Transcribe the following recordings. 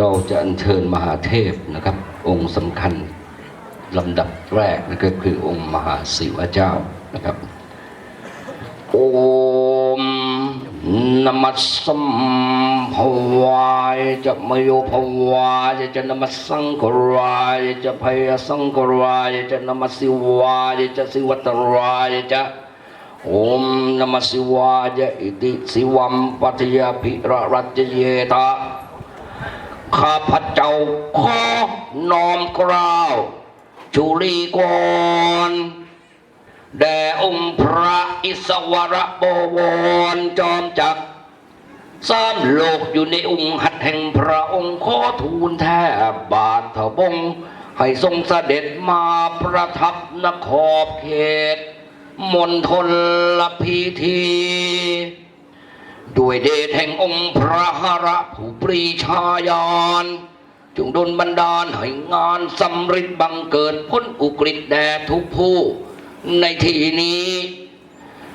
เราจะอัญเชิญมหาเทพนะครับ องค์สำคัญลำดับแรกนั่นก็คือองค์มหาศิวเจ้านะครับโอมนมัสสัมภวายจะมโยภวายจะนมัสสังกรายจะพยสังกรายจะนมัสสิวายจะสิวัตรายจะโอมนมัสสิวายอิติสิวัมปัตยาภิระรัจเยตา ข้าพเจ้าขอน้อมกล้าวจุลีกรแด่องค์พระอิศวรบวรจอมจักรสามโลกอยู่ในองค์หัตแห่งพระองค์ขอทูลแทบบาทถบงให้ทรงเสด็จมาประทับนครเขต มณฑลพิธี ด้วยเดชแห่งองค์พระหระผู้ปรีชาญาณจงดลบันดาลให้งานสำเร็จบังเกิดพ้นอุกฤษแด่ทุกผู้ ในที่นี้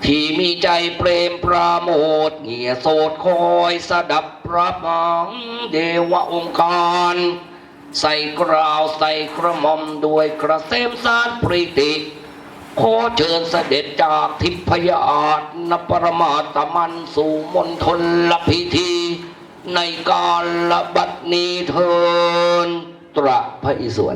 ที่มีใจเปรมปราโมทเงียโสดคอยสดับพระมังเดวะองค์การใส่กราวใส่กระหม่อมด้วยกระเสมสารปริติ ขอเชิญเสด็จจากทิพยาตนปรมาตมันสู่มณฑลพิธี ในการละบัดนี้เทินตระพระอิศวร